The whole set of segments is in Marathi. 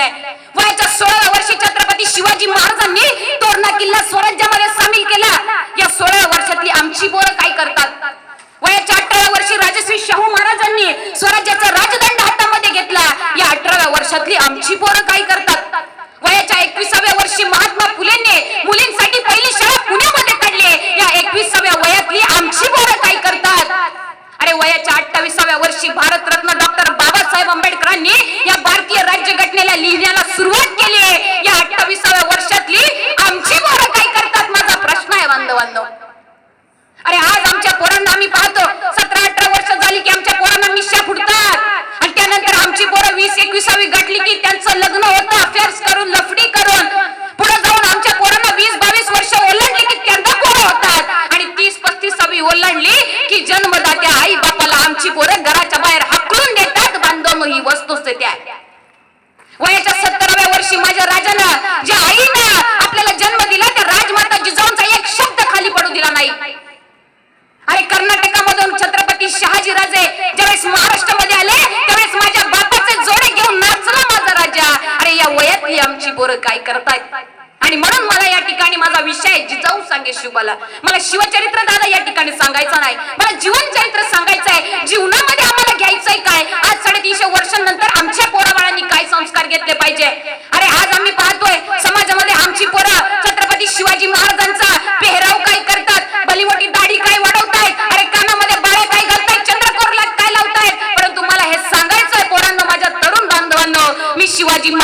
दिलाय वयाच्या सोळाव्या वर्षी छत्रपती शिवाजी महाराजांनी तोरणा किल्ला स्वराज्यामध्ये सामील केला. या सोळाव्या वर्षातली आमची पोरं काय करतात? वयाच्या अठराव्या वर्षी राजश्री शाहू महाराजांनी स्वराज्याचा राजदंड हातामध्ये घेतला. या अठराव्या वर्षातली आमची वर्ष लग्न होतं अफेअर्स करून लफडी करून. पुढे जाऊन आमच्या पोरांना वीस बावीस वर्ष ओलांडली की त्यांना पोरं होतात. आणि तीस पस्तीसावी ओलांडली की जन्मदात्या आई बापाला आमची पोरं घराच्या पोरं काय करतायत? आणि म्हणून मला या ठिकाणी माझा विषय जिजाऊ सांगे शिवाला मला शिवचरित्र दादा या ठिकाणी सांगायचं नाही. मला जीवन चरित्र सांगायचं आहे. जीवनामध्ये आम्हाला घ्यायचंय काय? आज साडेतीनशे वर्षांनंतर आमच्या पोराबाळांनी काय संस्कार घेतले पाहिजे?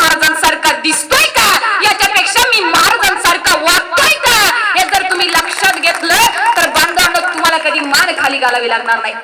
महाराजांसारखा दिसतोय का? याच्यापेक्षा मी महाराजांसारखा वागतोय का? हे जर तुम्ही लक्षात घेतलं तर बांधवांना तुम्हाला कधी मान खाली घालावी लागणार नाही.